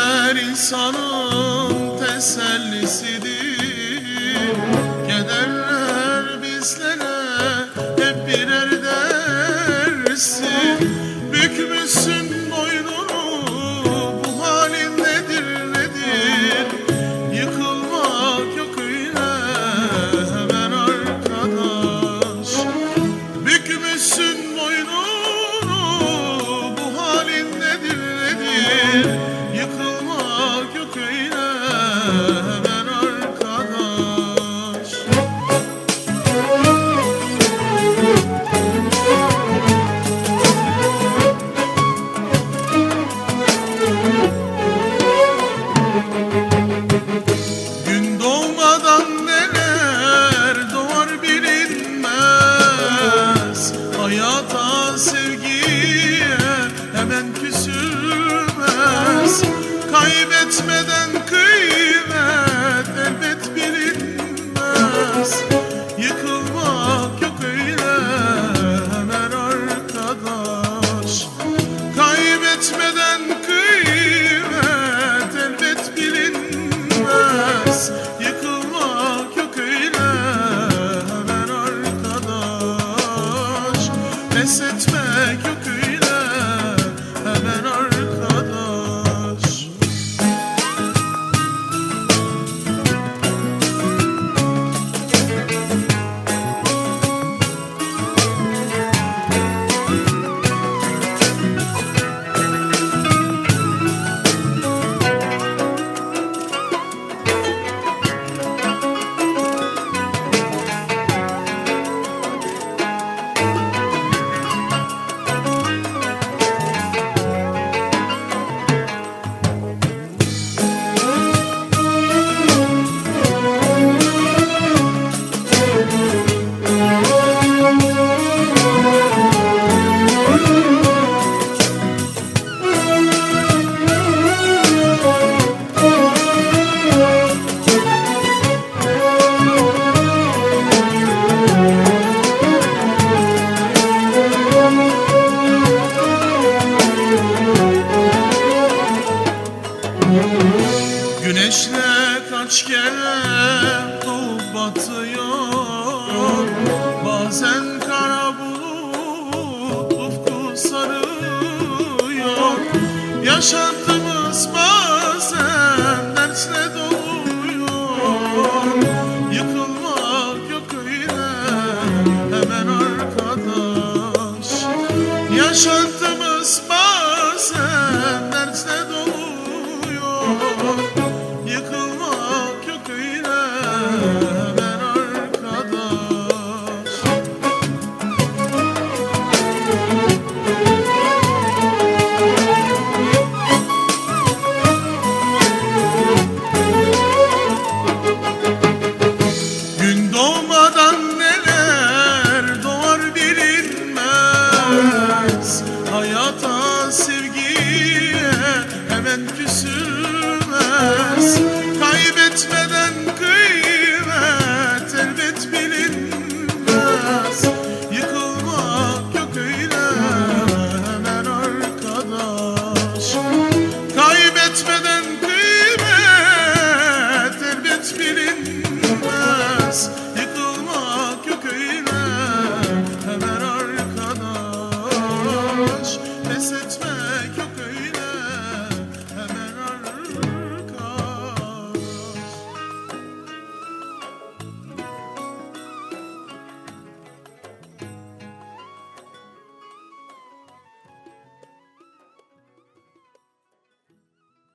Keder insanın tesellisidir. Kederler bizlere hep birer dersin Bükmüşsün doğup Bazen kara bulut ufku Yaşantımız bazen dertle doluyor. Yıkılmak yok öyle hemen arkadaş. Yaşantımız bitmeden kıymet elbet bilinmez. Yıkılmak yok öyle hemen arkadaş. Kaybetmeden kıymet elbet bilinmez. Yıkılmak yok öyle hemen arkadaş. Pes